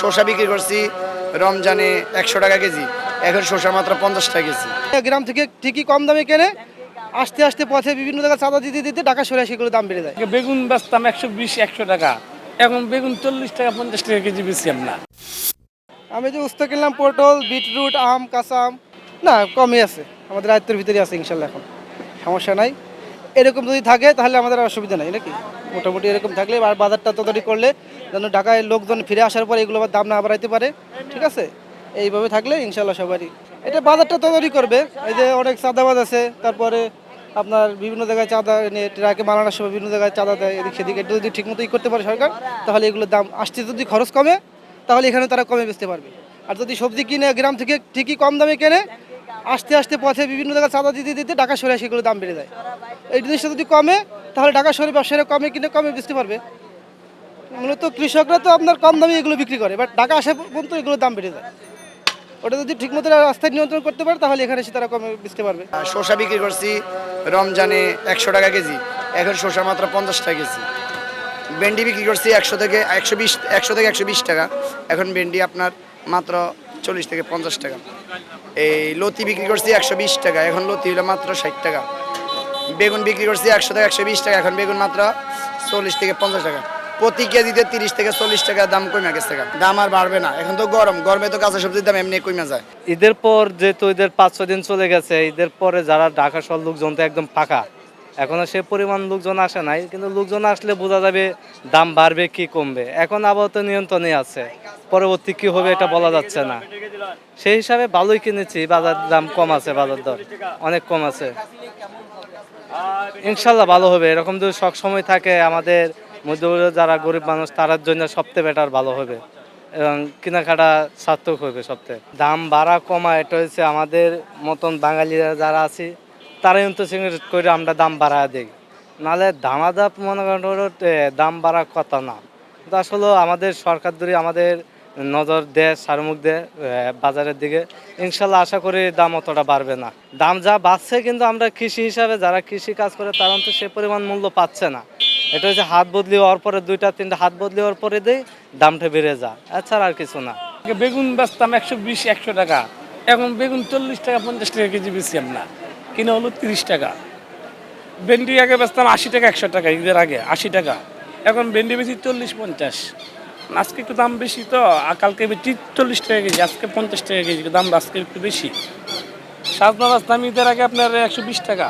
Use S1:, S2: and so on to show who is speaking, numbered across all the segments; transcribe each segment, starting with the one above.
S1: শসা বিক্রি করছি রমজানে একশো টাকা কেজি। এখন শসা মাত্র পঞ্চাশ টাকা কেজি।
S2: গ্রাম থেকে ঠিকই কম দামে কেনে আস্তে আস্তে পথে বিভিন্ন জায়গায় চাঁদা দিতে দিতে টাকা সরে সেগুলো দাম বেড়ে যায়।
S3: বেগুন বেচতাম একশো বিশ একশো টাকা। এখন বেগুন চল্লিশ টাকা পঞ্চাশ টাকা কেজি বেশি আমরা।
S2: আমি যে উস্তা কিনলাম পটল বিটরুট আম কাঁচা আম না কমই আছে। আমাদের আয়ত্তের ভিতরে আছে ইনশাল্লাহ এখন। সমস্যা নাই। এরকম যদি থাকে, তাহলে আমাদের অসুবিধা নাই, নাকি? মোটামুটি এরকম থাকলে আর বাজারটা তদারি করলে যেন ঢাকায় লোকজন ফিরে আসার পরে এগুলো আবার দাম না বাড়াইতে পারে, ঠিক আছে? এইভাবে থাকলে ইনশাল্লাহ সবারই। এটা বাজারটা তদারি করবে। এই যে অনেক চাঁদাবাজ আছে, তারপরে আপনার বিভিন্ন জায়গায় চাঁদা নিয়ে ট্রাকে মালানোর সময় বিভিন্ন জায়গায় চাঁদা দেয়, এদিক সেদিক। এটা যদি ঠিকমতো ই করতে পারে সরকার, তাহলে এগুলোর দাম আসতে যদি খরচ কমে, তাহলে এখানে তারা কমে বেচতে পারবে। আর যদি সবজি কিনে, গ্রাম থেকে ঠিকই কম দামে কেনে আস্তে আস্তে পথে বিভিন্ন জায়গায় চাঁদা দিতে দিতে টাকা সরে সেগুলো দাম বেড়ে যায়। এই জিনিসটা যদি কমে, তাহলে টাকা সরে ব্যবসায়ীরা কমে কিনে কমে বেচতে পারবে। মূলত কৃষকরা তো আপনার কম দামে এগুলো বিক্রি করে বাট টাকা আসা পর্যন্ত এগুলোর দাম বেড়ে যায়। ওটা যদি ঠিকমতো রাস্তায় নিয়ন্ত্রণ করতে পারে, তাহলে এখানে এসে তারা কমে বেচতে পারবে।
S1: শসা বিক্রি করছি রমজানে একশো টাকা কেজি, এখন শসা মাত্র পঞ্চাশ টাকা কেজি। ভেন্ডি বিক্রি করছি একশো থেকে একশো বিশ, একশো থেকে একশো বিশ টাকা, এখন ভেন্ডি আপনার মাত্র চল্লিশ থেকে পঞ্চাশ টাকা। এই লতি বিক্রি করছি একশো বিশ টাকা, এখন লতি হলো মাত্র ষাট টাকা। বেগুন বিক্রি করছি একশো থেকে একশো বিশ টাকা, এখন বেগুন মাত্র চল্লিশ থেকে পঞ্চাশ টাকা। প্রতি কেজিতে তিরিশ থেকে চল্লিশ টাকা দাম কমে গেছে দাম আর বাড়বে না, এখন তো গরম, গরমে তো কাঁচা সবজির দাম এমনি কমে যায়।
S4: ঈদের পর যেহেতু ঈদের পাঁচ, ছয় দিন চলে গেছে, ঈদের পরে যারা ঢাকা শহর লোকজন তো একদম ফাঁকা। এখনও সে পরিমাণ লোকজন আসে নাই, কিন্তু লোকজন আসলে বোঝা যাবে দাম বাড়বে কি কমবে। এখন আপাতত নিয়ন্ত্রণে আছে, পরবর্তী কি হবে এটা বলা যাচ্ছে না। সেই হিসাবে ভালোই কিনেছি, বাজার দাম কম আছে, বাজার দর অনেক কম আছে। ইনশাল্লাহ ভালো হবে, এরকম যদি সব সময় থাকে আমাদের মধ্যবিত্ত যারা গরিব মানুষ তার জন্য সবচেয়ে বেটার ভালো হবে। এবং কেনাকাটা সার্থক হবে সবচেয়ে। দাম বাড়া কমা এটা হচ্ছে আমাদের মতন বাঙালিরা যারা আছি তারাই ইন্টারেস্ট করে আমরা দাম বাড়া দিই। নাহলে দামাদাপ মনে করেন দাম বাড়ার কথা না। কিন্তু আসলে আমাদের সরকার ধরে আমাদের নজর দেয়, সারমুখ দেয় বাজারের দিকে, ইনশাল্লাহ আশা করি দাম অতটা বাড়বে না। দাম যা বাড়ছে কিন্তু আমরা কৃষি হিসাবে যারা কৃষি কাজ করে, তারা তো সে পরিমাণ মূল্য পাচ্ছে না। এটা হচ্ছে হাত বদলি হওয়ার পরে, দুইটা, তিনটা হাত বদলি হওয়ার পরে দেই, দামটা বেড়ে যায়। এছাড়া আর কিছু না।
S3: বেগুন বেচতাম একশো বিশ, একশো টাকা। এখন বেগুন চল্লিশ টাকা, পঞ্চাশ টাকা কেজি বেশি আমরা। কিনে হলো তিরিশ টাকা। ভেন্ডি আগে বেচতাম আশি টাকা, একশো টাকা, ঈদের আগে আশি টাকা। এখন ভেন্ডি বেশি চল্লিশ, পঞ্চাশ। আজকে একটু দাম বেশি তো কালকে বেশি চল্লিশ টাকা কেজি, আজকে পঞ্চাশ টাকা কেজি, দাম আজকে একটু বেশি। সাজনা বেচতাম ঈদের আগে আপনার একশো বিশ টাকা।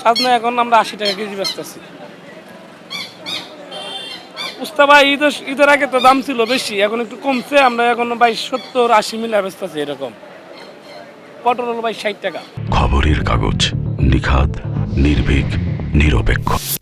S3: সাজনা এখন আমরা আশি টাকা কেজি বেচতেছি। উস্তাবা ঈদের ঈদের আগে তো দাম ছিল বেশি, এখন একটু কমছে, আমরা এখন বাইশ, সত্তর, আশি মিলে বেচতেছি এরকম। হলো বাইশ ষাট টাকা।
S5: খবরের কাগজ নিখাত নির্ভীক নিরপেক্ষ।